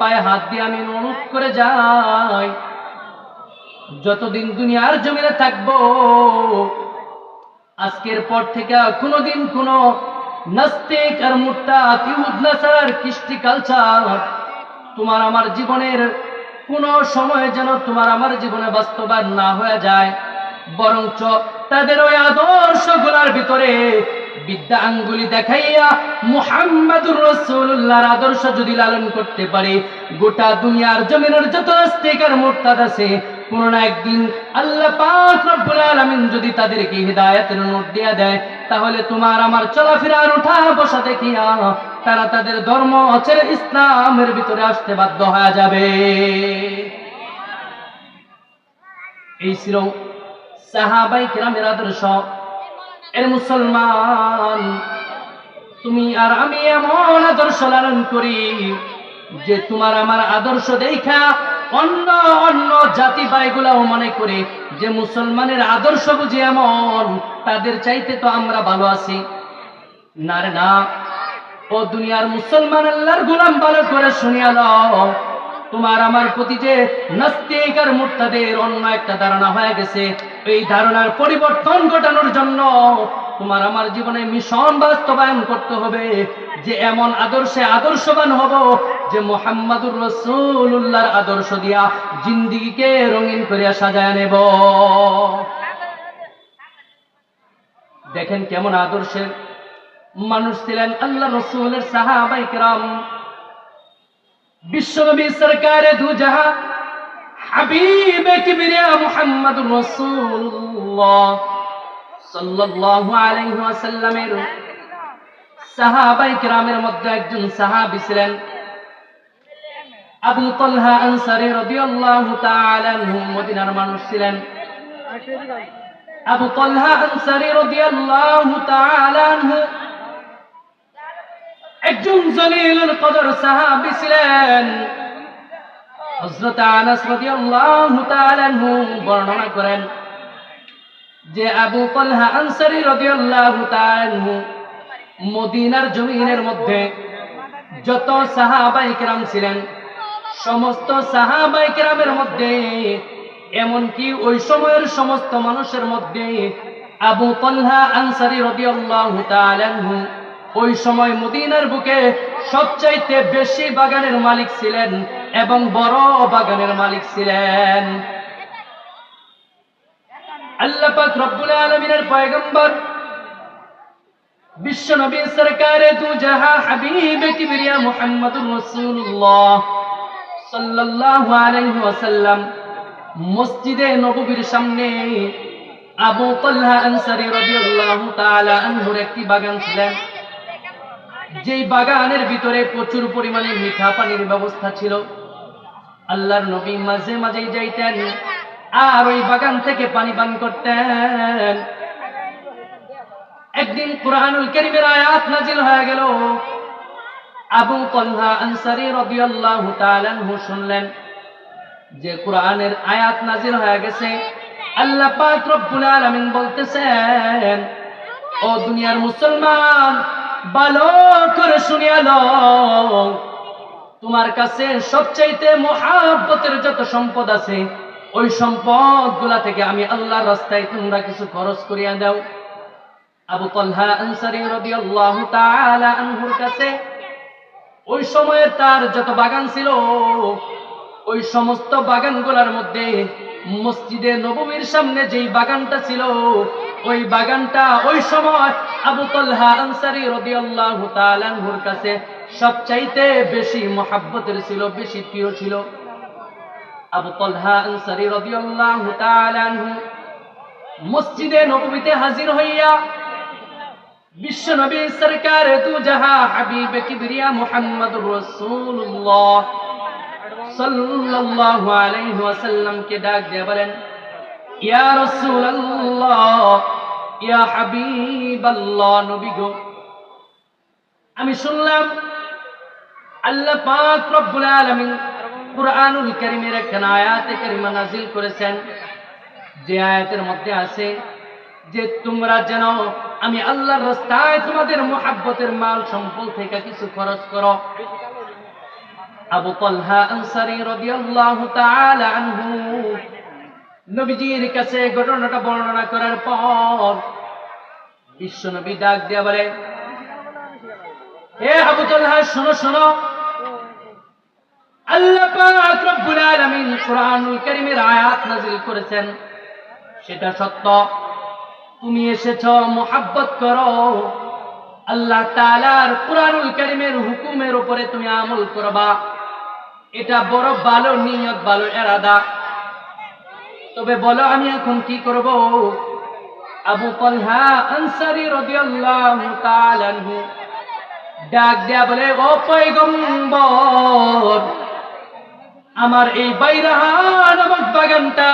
পায়ে হাত দিয়ে আমি অনুরোধ করে যাই। যতদিন দুনিয়ার জমিনে থাকব, আজকের পর থেকে কোনোদিন কোন নাস্তিক আর মুট্টা ইহুদ, নাসার, কৃষ্টি কালচার তোমার আমার জীবনের কোন সময় যেন তোমার আমার জীবনে বাস্তবায়ন না হয়ে যায়। বরঞ্চ তাদের ওই আদর্শগুলার ভিতরে বিদ্যা আঙ্গুলি দেখাইয়া মুহাম্মাদুর রসুল্লাহর আদর্শ যদি লালন করতে পারে, গোটা দুনিয়ার জমিনের যত আস্তিকার মুরতাদ আছে না একদিন আল্লাহ পাক রব্বুল আলামিন যদি তাদেরকে দিয়ে তাহলে তোমার আমার উঠা বসা দেখিয়া তারা তাদের ধর্ম ইসলামের ভিতরে আসতে বাধ্য হয়ে যাবে। এই ছিল সাহাবাই কিরামের আদর্শ। এর মুসলমান, তুমি আর আমি এমন আদর্শ লালন করি যে তোমার আমার আদর্শ দেখা অন্য অন্য জাতি ভাইগুলাও মনে করে যে মুসলমানের আদর্শ বুঝি এমন, তাদের চাইতে তো আমরা ভালো আছি। না রে না, ও দুনিয়ার মুসলমান আল্লাহর গোলাম ভালো করে শুনিয়া লও। তোমার আমার প্রতি যে নাস্তিকার মুর্তাদের অন্য একটা ধারণা হয়ে গেছে, এই ধারণার পরিবর্তন ঘটানোর জন্য তোমার আমার জীবনে মিশন বাস্তবায়ন করতে হবে, যে এমন আদর্শে আদর্শবান হব যে মোহাম্মদুর রসুল্লাহর আদর্শ দিয়া জিন্দিগিকে রঙিন করিয়া সাজায় নেব। দেখেন কেমন আদর্শের মানুষ ছিলেন আল্লাহ রসুলের সাহাবাইকরাম বিশ্বনবী সরকারে দু জাহা হাবিব কিবরিয়া মুহাম্মদ রাসূলুল্লাহ সাল্লাল্লাহু আলাইহি ওয়াসাল্লামের সাহাবাই کرامের মধ্যে একজন সাহাবী ছিলেন। আবু তালহা আনসারী রাদিয়াল্লাহু তাআলা আনহু মদিনার মানুষ ছিলেন। আবু তালহা আনসারী রাদিয়াল্লাহু তাআলা একজন জলিলুল কদর সাহাবী ছিলেন। হযরত আনাস রাদিয়াল্লাহু তাআলা আনহু বর্ণনা করেন যে আবু তালহা আনসারী রাদিয়াল্লাহু তাআলা আনহু মদিনার জমিনের মধ্যে যত সাহাবাই কেরাম ছিলেন, সমস্ত সাহাবাই কেরামের মধ্যে, এমনকি ওই সময়ের সমস্ত মানুষের মধ্যে আবু তলহা আনসারি রাদিয়াল্লাহু তাআলা আনহু ওই সময় মদিনার বুকে সবচাইতে বেশি বাগানের মালিক ছিলেন এবং বড় বাগানের মালিক ছিলেন। রব্বুল আলামিনের পয়গম্বর, বিশ্ব নবী সরকারে দু জাহা সাল্লাল্লাহু আলাইহি ওয়াসাল্লাম মসজিদে নববীর সামনে আবু তালহা আনসারী রাদিয়াল্লাহু তাআলা আনহুর একটি বাগান ছিলেন। যেই বাগানের ভিতরে প্রচুর পরিমাণে মিঠা পানির ব্যবস্থা ছিল, আল্লাহর নবী মাঝে মাঝেই যাইতেন আর ওই বাগান থেকে পানি পান করতেন। একদিন কোরআনুল কারীমের আয়াত নাজিল হয়ে গেল। আবু তালহা আনসারী রাদিয়াল্লাহু তাআলা শুনলেন যে কোরআনের আয়াত নাজিল হয়ে গেছে। আল্লাহ পাক রব্বুল আলামিন বলতেছেন, ও দুনিয়ার মুসলমান ভালো করে শুনিয়া তোমার কাছে সবচাইতে মহাব্বতের যত সম্পদ আছে, ওই সম্পদগুলা থেকে আমি আল্লাহর রাস্তায় তোমরা কিছু খরচ করিয়া দাও আবু তলহা আনসারী রাদিয়াল্লাহু তাআলা আনহুর কাছে ওই সময়ের তার যত বাগান ছিল, ওই সমস্ত বাগানগুলোর মধ্যে মসজিদে নবমীর সামনে যেই বাগানটা ছিল, ওই বাগানটা ওই সময় আবু আনসারী কাছে সবচাইতে বেশি ছিল, বেশি প্রিয় ছিল আবু আনসারী মসজিদে নববীতে হাজির হইয়া বিশ্ব নবী সরকার তু জাহা কিবরিয়া সাল্লাল্লাহু আলাইহি ওয়াসাল্লাম কে ডাক দিয়ে বলেন, ইয়া রাসূলুল্লাহ ইয়া হাবিবাল্লাহ নবী গো। আমি শুনলাম আল্লাহ পাক রব্বুল আলামিন কুরআনুল কারীমের একখানা আয়াতে কারিমা নাজিল করেছেন। যে আয়াতের মধ্যে আছে যে তোমরা যেন আমি আল্লাহর রাস্তায় তোমাদের মোহাব্বতের মাল সম্পদ থেকে কিছু খরচ করো। আবু তলহা আনসারী রাদিয়াল্লাহু তাআলা আনহু নবীজির কাছে ঘটনাটা বর্ণনা করার পর বিশ্বনবী ডাক দিয়া বলে, হে আবু তলহা শোনো শোনো। আল্লাহ পাক রব্বুল আলামিন কোরআনুল কারীমের আয়াত নাযিল করেছেন। সেটা সত্য। তুমি এসেছ, মোহাব্বত করো। আল্লাহ তাআলার কোরআনুল কারীমের হুকুমের উপরে তুমি আমল করবা। এটা বড় ভালো, নিয়ত ভালো, এরাদা। তবে বলো, আমি এখন কি করব? আবু তলহা আনসারী রাদিয়াল্লাহু তাআলা ডাক দেয়া বলে, ও পয়গম্বর, আমার এই বাইরাহা নামক বাগানটা,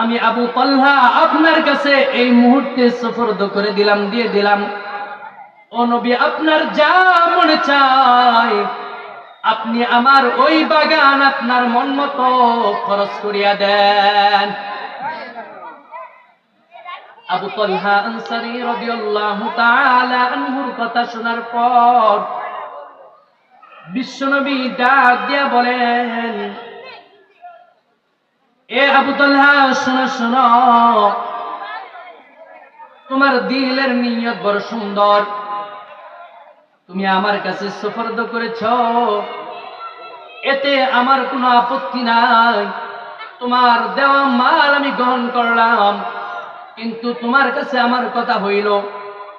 আমি আবু তলহা আপনার কাছে এই মুহূর্তে সফরদ করে দিলাম, দিয়ে দিলাম। ও নবী, আপনার যা মনে চায় আপনি আমার ওই বাগান আপনার মন মতো খরচ করিয়া দেন। আবু তলহা আনসারী রাদিয়াল্লাহু তাআলা আনহুর কথা শোনার পর বিশ্বনবী ডাক দিয়া বলেন, এ আবু তলহা, শোনো শোনো। তোমার দিলের নিয়ত বড় সুন্দর। তুমি আমার কাছে সুফর্দ করেছ। এতে আমার কোনো আপত্তি নাই। তোমার দেওয়া মাল আমি গ্রহণ করলাম। কিন্তু তোমার কাছে আমার কথা হইল,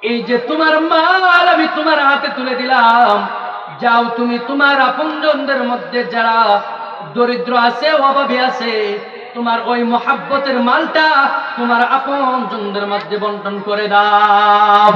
এই যে তোমার মাল আমি তোমার হাতে তুলে দিলাম। যাও তুমি তোমার আপনজনদের মধ্যে যারা দরিদ্র আছে, অভাবী আছে, তোমার ওই মহাব্বতের মালটা তোমার আপনজনদের মধ্যে বন্টন করে দাও।